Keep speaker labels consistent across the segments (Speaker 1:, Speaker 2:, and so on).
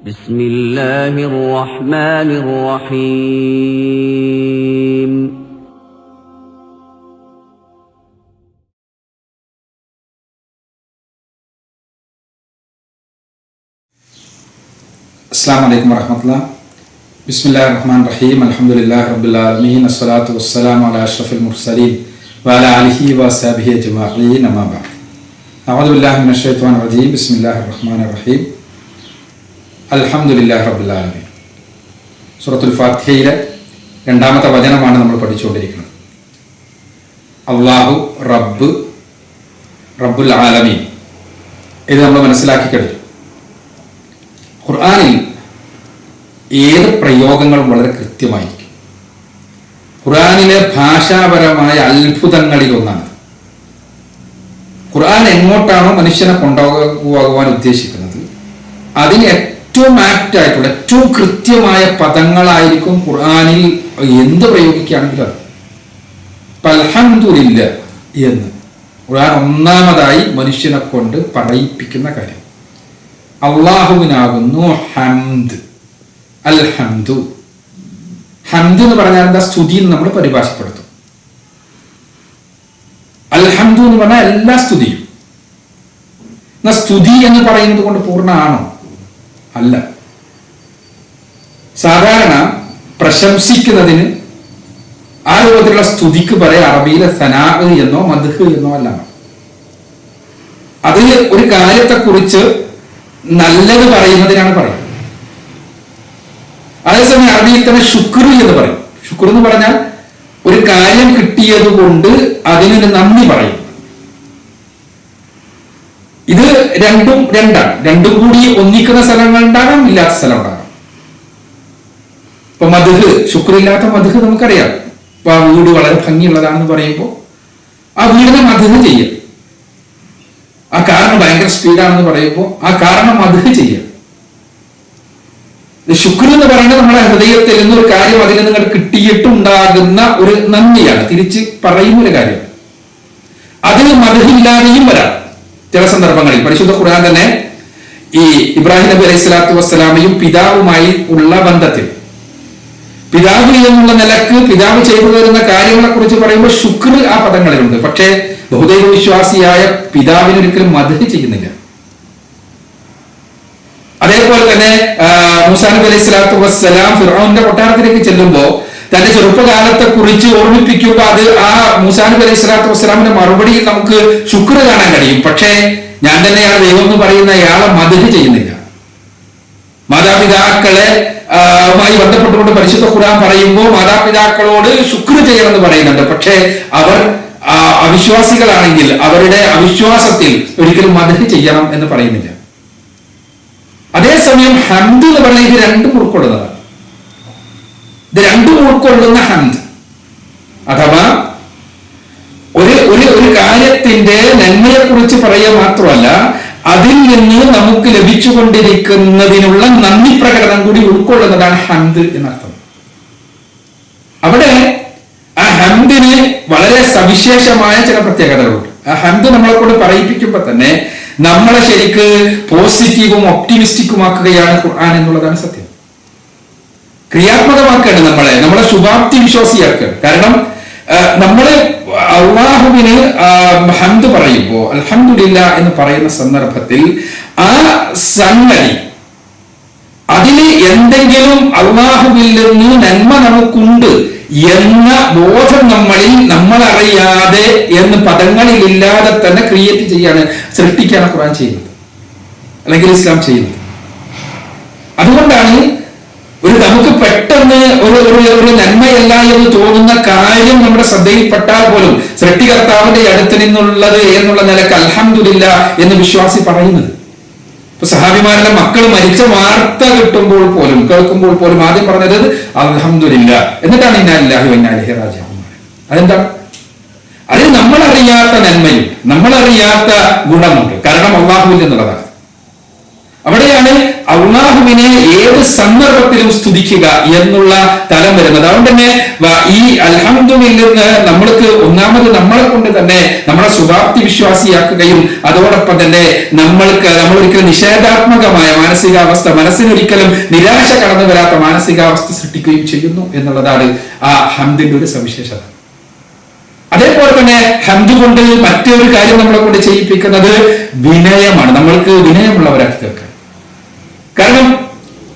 Speaker 1: بسم الله الرحمن الرحيم.
Speaker 2: السلام عليكم ورحمة الله. بسم الله الرحمن الرحيم. الحمد لله رب العالمين. الصلاة والسلام على أشرف المرسلين وعلى آله وصحبه أجمعين. أما بعد. أعوذ بالله من الشيطان الرجيم. بسم الله الرحمن الرحيم. റബ്ബിൽ ആലമീൻ. സൂറത്തുൽ ഫാത്തിഹയിലെ രണ്ടാമത്തെ വചനമാണ് നമ്മൾ പഠിച്ചുകൊണ്ടിരിക്കുന്നത്. അള്ളാഹു റബ്ബ് റബ്ബുൽ ആലമീൻ. ഇത് നമ്മൾ മനസ്സിലാക്കി കഴിഞ്ഞു ഖുർആാനിൽ ഏത് പ്രയോഗങ്ങളും വളരെ കൃത്യമായിരിക്കും. ഖുർആാനിലെ ഭാഷാപരമായ അത്ഭുതങ്ങളിൽ ഒന്നാണ്. ഖുർആൻ എങ്ങോട്ടാണോ മനുഷ്യനെ കൊണ്ടുപോകുവാൻ ഉദ്ദേശിക്കുന്നത് അതിന് ഏറ്റവും ആപ്റ്റ് ആയിട്ടുള്ള ഏറ്റവും കൃത്യമായ പദങ്ങളായിരിക്കും ഖുർആാനിൽ എന്ത് പ്രയോഗിക്കുകയാണെങ്കിലും അത്. പൽഹന്തുലില്ല എന്ന്. ഖുർആൻ ഒന്നാമതായി മനുഷ്യനെ കൊണ്ട് പറയിപ്പിക്കുന്ന കാര്യം. അള്ളാഹുവിനാകുന്നു ഹംദ്. അൽ ഹംദു ഹംദ് എന്ന് പറഞ്ഞാൽ എന്താ? സ്തുതി എന്ന് നമ്മൾ പരിഭാഷപ്പെടുത്തും. അൽഹംദു എന്ന് പറഞ്ഞാൽ എല്ലാ സ്തുതിയും. സ്തുതി എന്ന് പറയുന്നത് കൊണ്ട് പൂർണമാണോ അല്ല. സാധാരണ പ്രശംസിക്കുന്നതിന് ആ രൂപത്തിലുള്ള സ്തുതിക്ക് പറയാം അറബിയിലെ സനാഹ് എന്നോ മധുഹ് എന്നോ അല്ല. അത് ഒരു കാര്യത്തെക്കുറിച്ച് നല്ലത് പറയുന്നതിനാണ് പറയുന്നത് അതേസമയം അറബിയിൽ തന്നെ ശുക്ർ എന്ന് പറയും. ശുക്ർ എന്ന് പറഞ്ഞാൽ ഒരു കാര്യം കിട്ടിയത് കൊണ്ട് അതിനൊരു നന്ദി പറയും. ഇത് രണ്ടും രണ്ടാണ്. രണ്ടും കൂടി ഒന്നിക്കുന്ന സ്ഥലങ്ങൾ ഉണ്ടാകാം ഇല്ലാത്ത സ്ഥലം ഉണ്ടാകാം. ഇപ്പൊ മധുഹ് ശുക്രില്ലാത്ത മധുഹ് നമുക്കറിയാം. ഇപ്പൊ ആ വീട് വളരെ ഭംഗിയുള്ളതാണെന്ന് പറയുമ്പോൾ ആ വീടിനെ മധുഹ് ചെയ്യും ആ കാരണം ഭയങ്കര സ്പീഡാണെന്ന് പറയുമ്പോൾ ആ കാരണം മധുഹ് ചെയ്യും ശുക്ർ എന്ന് പറയുന്നത് നമ്മുടെ ഹൃദയത്തിൽ ഒരു കാര്യം അതിൽ നിങ്ങൾ കിട്ടിയിട്ടുണ്ടാകുന്ന ഒരു നന്ദിയാണ്. തിരിച്ച് പറയുന്ന ഒരു കാര്യം. അതിന് മധുഹില്ലാതെയും വരാം. ചില സന്ദർഭങ്ങളിൽ. പരിശുദ്ധ ഖുർആൻ തന്നെ ഈ ഇബ്രാഹിം നബി അലൈഹി സ്വലാത്തു വസ്സലാമയും പിതാവുമായി ഉള്ള ബന്ധത്തിൽ. പിതാവ് എന്നുള്ള നിലയ്ക്ക് പിതാവ് ചെയ്തു തരുന്ന കാര്യങ്ങളെ കുറിച്ച് പറയുമ്പോൾ ശുക്ർ ആ പദങ്ങളിലുണ്ട്. പക്ഷേ ബഹുദൈവ വിശ്വാസിയായ പിതാവിനൊരിക്കലും മധുഹ് ചെയ്യുന്നില്ല. അതേപോലെ തന്നെ മൂസാ നബി അലൈഹി സ്വലാത്തു വസ്സലാം ഫിറോന്റെ കൊട്ടാരത്തിലേക്ക് ചെല്ലുമ്പോൾ തന്റെ ചെറുപ്പകാലത്തെ കുറിച്ച് ഓർമ്മിപ്പിക്കുമ്പോൾ അത് ആ മൂസാനബി അലൈഹി സ്വലാത്തു വസ്സലാമിന്റെ മറുപടിയിൽ നമുക്ക് ശുക്ർ കാണാൻ കഴിയും. പക്ഷേ ഞാൻ തന്നെയാണ് ദൈവം എന്ന് പറയുന്ന അയാളെ മധുഹ് ചെയ്യുന്നില്ല. മാതാപിതാക്കളെ മായി ബന്ധപ്പെട്ടുകൊണ്ട് പരിശുദ്ധ ഖുർആൻ പറയുമ്പോൾ മാതാപിതാക്കളോട് ശുക്ർ ചെയ്യണമെന്ന് പറയുന്നുണ്ട്. പക്ഷേ അവർ അവിശ്വാസികളാണെങ്കിൽ അവരുടെ അവിശ്വാസത്തിൽ ഒരിക്കലും മദഹ് ചെയ്യണം എന്ന് പറയുന്നില്ല. അതേസമയം ഹന്ത് എന്ന് ഇത് രണ്ടും ഉൾക്കൊള്ളുന്നതാണ്. രണ്ടും ഉൾക്കൊള്ളുന്ന ഹന്ത് അഥവാ ഒരു ഒരു ഒരു കാര്യത്തിന്റെ നന്മയെ കുറിച്ച് പറയുക മാത്രമല്ല അതിൽ നിന്ന് നമുക്ക് ലഭിച്ചുകൊണ്ടിരിക്കുന്നതിനുള്ള നന്ദി പ്രകടനം കൂടി ഉൾക്കൊള്ളുന്നതാണ് ഹന്ത് എന്നർത്ഥം. അവിടെ ആ ഹന്തിന് വളരെ സവിശേഷമായ ചില പ്രത്യേകതകളുണ്ട്. ആ ഹന്ത് നമ്മളെ കൊണ്ട് പറയിപ്പിക്കുമ്പോൾ തന്നെ നമ്മളെ ശരിക്ക് പോസിറ്റീവും ഒപ്റ്റിമിസ്റ്റിക്കുമാക്കുകയാണ് ഖുർആൻ എന്നുള്ളതാണ് സത്യം. ക്രിയാത്മകമാക്കുകയാണ് നമ്മളെ നമ്മളെ ശുഭാപ്തി വിശ്വാസിയാക്കുക. കാരണം നമ്മൾ അള്ളാഹുവിന് ഹന്ത് പറയുമ്പോൾ അൽഹന്ദില്ല എന്ന് പറയുന്ന സന്ദർഭത്തിൽ ആ സംഗതി അതിന് എന്തെങ്കിലും അള്ളാഹുവിൽ നിന്ന് നന്മ നമുക്കുണ്ട് എന്ന ബോധം നമ്മളിൽ നമ്മൾ അറിയാതെ എന്ന് പദങ്ങളിൽ ഇല്ലാതെ തന്നെ ക്രിയേറ്റ് ചെയ്യാണ് സൃഷ്ടിക്കാണ് ഖുറാൻ ചെയ്യുന്നത്. അല്ലെങ്കിൽ ഇസ്ലാം ചെയ്യുന്നത്. അതുകൊണ്ടാണ് നമുക്ക് പെട്ടെന്ന് ഒരു ഒരു നന്മയല്ല എന്ന് തോന്നുന്ന കാര്യം നമ്മുടെ ശ്രദ്ധയിൽപ്പെട്ടാൽ പോലും സൃഷ്ടികർത്താവിന്റെ അടുത്ത് നിന്നുള്ളത് എന്നുള്ള നിലയ്ക്ക് അൽഹമില്ല എന്ന് വിശ്വാസി പറയുന്നത്. ഇപ്പൊ സഹാബിമാരുടെ മക്കൾ മരിച്ച വാർത്ത കിട്ടുമ്പോൾ പോലും കേൾക്കുമ്പോൾ പോലും ആദ്യം പറഞ്ഞത് അൽഹമില്ല എന്നിട്ടാണ് ഇന്നാലില്ലാഹി ഇന്നാലിഹി രാജാവ് അതെന്താണ് അതിൽ നമ്മളറിയാത്ത നന്മയും നമ്മളറിയാത്ത ഗുണമുണ്ട്. കാരണം അള്ളാഹുവിൽ എന്നുള്ളതാണ് അവിടെയാണ് അള്ളാഹുവിനെ ഏത് സന്ദർഭത്തിലും സ്തുതിക്കുക എന്നുള്ള തലം വരുന്നത്. അതുകൊണ്ട് തന്നെ ഈ അൽഹംദുലിൽ നിന്ന് നമ്മൾക്ക് ഒന്നാമത് നമ്മളെ കൊണ്ട് തന്നെ നമ്മളെ സുഭാപ്തി വിശ്വാസിയാക്കുകയും അതോടൊപ്പം തന്നെ നമ്മൾക്ക് നമ്മൾ ഒരിക്കലും നിഷേധാത്മകമായ മാനസികാവസ്ഥ മനസ്സിനൊരിക്കലും നിരാശ കടന്നു വരാത്ത മാനസികാവസ്ഥ സൃഷ്ടിക്കുകയും ചെയ്യുന്നു എന്നുള്ളതാണ് ആ ഹംദിന്റെ ഒരു സവിശേഷത. അതേപോലെ തന്നെ ഹന്തു കൊണ്ട് മറ്റൊരു കാര്യം നമ്മളെ കൊണ്ട് ചെയ്യിപ്പിക്കുന്നത് വിനയമാണ്. നമ്മൾക്ക് വിനയമുള്ളവരാക്കി തീർക്കാൻ. കാരണം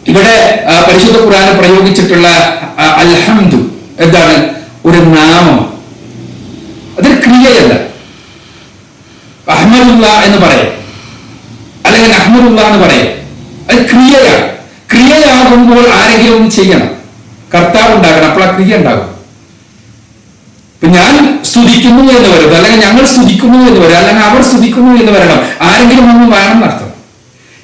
Speaker 2: ഇവിടെ പരിശുദ്ധ ഖുറാൻ പ്രയോഗിച്ചിട്ടുള്ള അൽഹംദു എന്താണ്? ഒരു നാമം. അതൊരു ക്രിയയല്ല. അഹമ്മദുല്ല എന്ന് പറയാം. അല്ലെങ്കിൽ അഹമ്മദുല്ല എന്ന് പറയാം. അത് ക്രിയയാണ്. ക്രിയയാകുമ്പോൾ ആരെങ്കിലും ഒന്ന് ചെയ്യണം. കർത്താവ് ഉണ്ടാകണം. അപ്പോൾ ആ ക്രിയ ഉണ്ടാകും. ഇപ്പൊ ഞാൻ സ്തുതിക്കുന്നു എന്ന് വരും അല്ലെങ്കിൽ ഞങ്ങൾ സ്തുതിക്കുന്നു എന്ന് വരും അല്ലെങ്കിൽ അവർ സ്തുതിക്കുന്നു എന്ന് വരണം. ആരെങ്കിലും ഒന്ന് വേണം എന്നർത്ഥം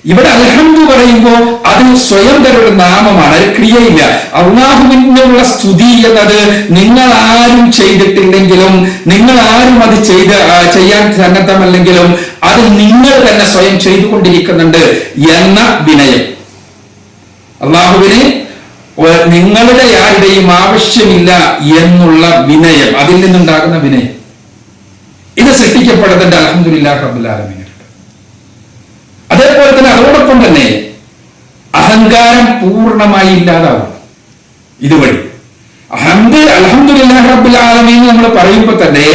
Speaker 2: ഇവിടെ അൽഹംദു പറയുമ്പോൾ അത് സ്വയം തന്നെ ഒരു നാമമാണ് അത് ക്രിയയില്ല. അള്ളാഹുവിനുള്ള സ്തുതി എന്നത് നിങ്ങൾ ആരും ചെയ്തിട്ടില്ലെങ്കിലും നിങ്ങൾ ആരും അത് ചെയ്ത് ചെയ്യാൻ സന്നദ്ധമല്ലെങ്കിലും അത് നിങ്ങൾ തന്നെ സ്വയം ചെയ്തുകൊണ്ടിരിക്കുന്നുണ്ട് എന്ന വിനയം. അള്ളാഹുവിന് നിങ്ങളുടെ ആരുടെയും ആവശ്യമില്ല എന്നുള്ള വിനയം അതിൽ നിന്നുണ്ടാകുന്ന വിനയം. ഇത് സൃഷ്ടിക്കപ്പെടുന്നുണ്ട് അലഹമുല്ലാ റബുലാലമീനുണ്ട് അതേപോലെ അതോടൊപ്പം തന്നെ അഹങ്കാരം പൂർണമായി ഇല്ലാതാവും. ഇതുവഴി. അഹമ്മദ് അലഹമുല്ലാ റബ്ബുൽ നമ്മൾ പറയുമ്പോൾ തന്നെ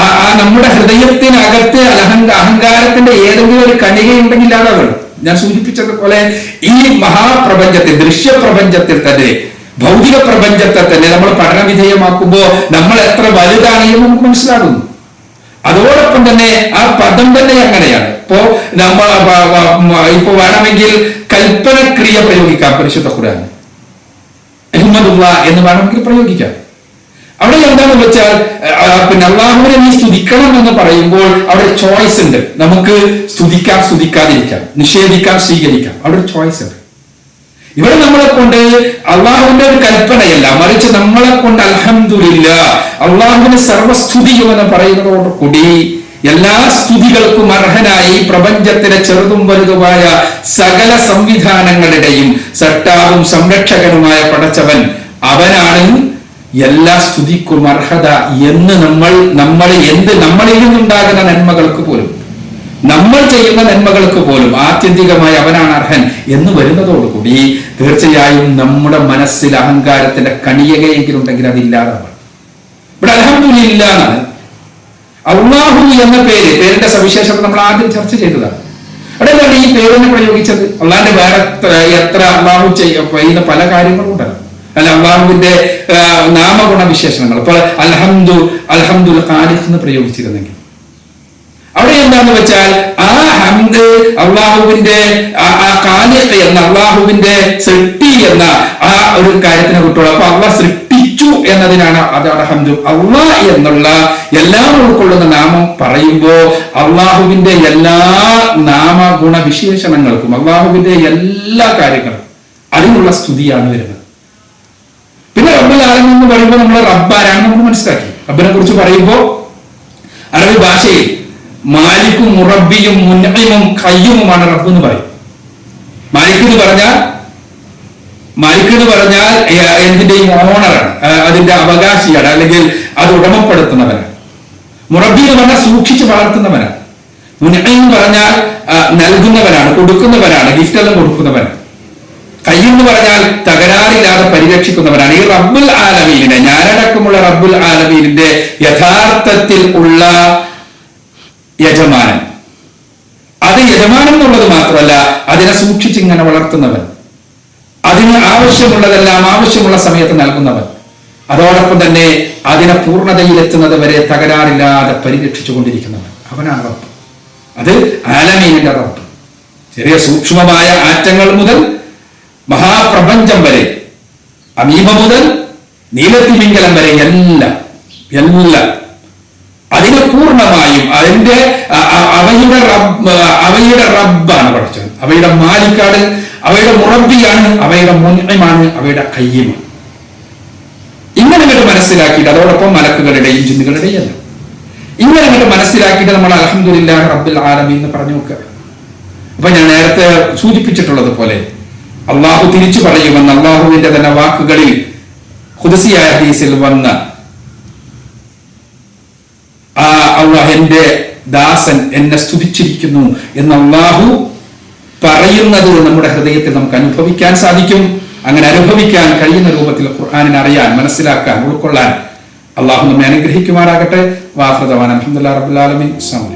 Speaker 2: ആ നമ്മുടെ ഹൃദയത്തിനകത്ത് അലഹങ്ക അഹങ്കാരത്തിന്റെ ഏതെങ്കിലും ഒരു കണികയുണ്ടെങ്കിൽ ഇല്ലാതാവണം ഞാൻ സൂചിപ്പിച്ചതുപോലെ ഈ മഹാപ്രപഞ്ചത്തിൽ ദൃശ്യപ്രപഞ്ചത്തിൽ തന്നെ ഭൗതിക പ്രപഞ്ചത്തെ തന്നെ നമ്മൾ പഠന വിധേയമാക്കുമ്പോൾ നമ്മൾ എത്ര വലുതാണെന്ന് നമുക്ക് മനസ്സിലാകുന്നു. അതോടൊപ്പം തന്നെ ആ പദം തന്നെ അങ്ങനെയാണ്. ഇപ്പോ നമ്മൾ ഇപ്പൊ വ- കൽപ്പന ക്രിയ വേണമെങ്കിൽ പ്രയോഗിക്കാം പരിശുദ്ധ ഖുർആൻ. എന്ന് വേണമെങ്കിൽ പ്രയോഗിക്കാം. അവിടെ എന്താണെന്ന് വെച്ചാൽ പിന്നെ അള്ളാഹുവിനെ നീ സ്തുതിക്കണം എന്ന് പറയുമ്പോൾ അവിടെ ചോയ്സ് ഉണ്ട്. നമുക്ക് സ്തുതിക്കാം സ്തുതിക്കാതിരിക്കാം. നിഷേധിക്കാം സ്വീകരിക്കാം. അവിടെ ചോയ്സ് ഉണ്ട്. ഇവിടെ നമ്മളെ കൊണ്ട് അള്ളാഹുവിന്റെ ഒരു കൽപ്പനയല്ല. മറിച്ച് നമ്മളെ കൊണ്ട് അലഹമില്ല അള്ളാഹുവിന് സർവസ്തുതിയും എന്ന് പറയുന്നതോട് കൂടി എല്ലാ സ്തുതികൾക്കും അർഹനായി പ്രപഞ്ചത്തിലെ ചെറുതും വലുതുമായ സകല സംവിധാനങ്ങളുടെയും സട്ടാവും സംരക്ഷകനുമായ പടച്ചവൻ അവനാണ് എല്ലാ സ്തുതിക്കും അർഹത എന്ന് നമ്മൾ നമ്മൾ എന്ത് നമ്മളിൽ നിന്നുണ്ടാകുന്ന നന്മകൾക്ക് പോലും. നമ്മൾ ചെയ്യുന്ന നന്മകൾക്ക് പോലും ആത്യന്തികമായി അവനാണ് അർഹൻ എന്ന് വരുന്നതോടുകൂടി തീർച്ചയായും നമ്മുടെ മനസ്സിൽ അഹങ്കാരത്തിന്റെ കണിയകയെങ്കിലും ഉണ്ടെങ്കിൽ അതില്ലാതാവണം ഇവിടെ അലഹമില്ല എന്നാണ്. അള്ളാഹു എന്ന പേര് പേരിന്റെ സവിശേഷത നമ്മൾ ആദ്യം ചർച്ച ചെയ്തതാണ്. അവിടെ എന്താണ് ഈ പേരിനെ പ്രയോഗിച്ചത്? അള്ളാഹിന്റെ വേറെ എത്ര- അള്ളാഹു ചെയ്യ- ചെയ്യുന്ന പല കാര്യങ്ങളും ഉണ്ടല്ലോ. അല്ല അള്ളാഹുവിന്റെ നാമഗുണ വിശേഷണങ്ങൾ ഇപ്പോൾ അൽഹംദു അൽഹംദുൽ ഖാലിഖ് എന്ന് പ്രയോഗിച്ചിരുന്നെങ്കിൽ എന്താന്ന് വെച്ചാൽ ആ ഹംദ് അള്ളാഹുവിന്റെ ആ- കാലിയത്ത് എന്ന അള്ളാഹുവിന്റെ സൃഷ്ടി എന്ന ആ ഒരു കാര്യത്തിനെ കിട്ടുള്ളൂ അപ്പൊ അള്ളാഹ് സൃഷ്ടിച്ചു എന്നതിനാണ് അതാണ് ഹംദ്. അള്ളാഹ് എന്നുള്ള എല്ലാം ഉൾക്കൊള്ളുന്ന നാമം പറയുമ്പോ അള്ളാഹുവിന്റെ എല്ലാ നാമഗുണ വിശേഷണങ്ങൾക്കും അള്ളാഹുവിന്റെ എല്ലാ കാര്യങ്ങളും അതിനുള്ള സ്തുതിയാണ് വരുന്നത്. പിന്നെ റബ്ബുൽ ആലമീൻ എന്ന് പറയുമ്പോൾ നമ്മൾ റബ്ബാരാണ് നമ്മൾ മനസ്സിലാക്കി. റബ്ബിനെ കുറിച്ച് പറയുമ്പോൾ അറബി ഭാഷയിൽ മാലിക്കും മുറബിയും മുന്നയും കയ്യുമാണ് റബ്ബ് എന്ന് പറയും. മാലിക് എന്ന് പറഞ്ഞാൽ മാലിക് എന്ന് പറഞ്ഞാൽ എന്തിന്റെയും ഓണറാണ് അതിന്റെ അവകാശിയാണ് അല്ലെങ്കിൽ അത് ഉടമപ്പെടുത്തുന്നവനാണ്. മുറബി എന്ന് പറഞ്ഞാൽ സൂക്ഷിച്ച് വളർത്തുന്നവനാണ്. മുന്നയും എന്ന് പറഞ്ഞാൽ നൽകുന്നവനാണ് കൊടുക്കുന്നവനാണ് ഗിഫ്റ്റ് എല്ലാം കൊടുക്കുന്നവനാണ്. കയ്യെന്ന് പറഞ്ഞാൽ തകരാറില്ലാതെ പരിരക്ഷിക്കുന്നവനാണ്. ഈ റബ്ബുൽ ആലമീലിനെ ഞാനടക്കമുള്ള റബ്ബുൽ ആലമീനിന്റെ യഥാർത്ഥത്തിൽ ഉള്ള യജമാനൻ. അത് യജമാനൻ എന്നുള്ളത് മാത്രമല്ല അതിനെ സൂക്ഷിച്ചിങ്ങനെ വളർത്തുന്നവൻ. അതിന് ആവശ്യമുള്ളതെല്ലാം ആവശ്യമുള്ള സമയത്ത് നൽകുന്നവൻ. അതോടൊപ്പം തന്നെ അതിനെ പൂർണതയിലെത്തുന്നത് വരെ തകരാറില്ലാതെ പരിരക്ഷിച്ചു കൊണ്ടിരിക്കുന്നവൻ അവനാണ് റബ്ബ്. അത് ആലമീനിന്റെ റബ്ബ്. ചെറിയ സൂക്ഷ്മമായ ആറ്റങ്ങൾ മുതൽ മഹാപ്രപഞ്ചം വരെ അമീമ മുതൽ നീലത്തിമിംഗലം വരെ എല്ലാം എല്ലാം അതിനെ പൂർണമായും അതിന്റെ അവയുടെ അവയുടെ റബ്ബാണ് പഠിച്ചത്. അവയുടെ മാലിക്കാട് അവയുടെ മുറബിയാണ് അവയുടെ മുന്നമാണ് അവയുടെ കയ്യുമാണ്. ഇങ്ങനെ അങ്ങോട്ട് മനസ്സിലാക്കിയിട്ട് അതോടൊപ്പം മലക്കുകളുടെയും ജിന്നുകളുടെയും എല്ലാം. ഇങ്ങനെ അങ്ങോട്ട് മനസ്സിലാക്കിയിട്ട് നമ്മൾ അലഹമില്ല റബ്ബിൽ ആലമി എന്ന് പറഞ്ഞു നോക്കുക അപ്പൊ ഞാൻ നേരത്തെ സൂചിപ്പിച്ചിട്ടുള്ളത് പോലെ അള്ളാഹു തിരിച്ചു പറയുമെന്ന് അള്ളാഹുവിന്റെ തന്നെ വാക്കുകളിൽ ഹുദസിയായ ഹീസിൽ വന്ന ആ അള്ളാഹ് ദാസൻ എന്നെ സ്തുതിച്ചിരിക്കുന്നു എന്ന് അള്ളാഹു പറയുന്നത് നമ്മുടെ ഹൃദയത്തിൽ നമുക്ക് അനുഭവിക്കാൻ സാധിക്കും. അങ്ങനെ അനുഭവിക്കാൻ കഴിയുന്ന രൂപത്തിൽ ഖുർആാനിനെ അറിയാൻ മനസ്സിലാക്കാൻ ഉൾക്കൊള്ളാൻ അള്ളാഹു നമ്മെ അനുഗ്രഹിക്കുമാറാകട്ടെ. വാഹൃതവാൻ അലഹമുല്ലാ റബുലാലമി സമയം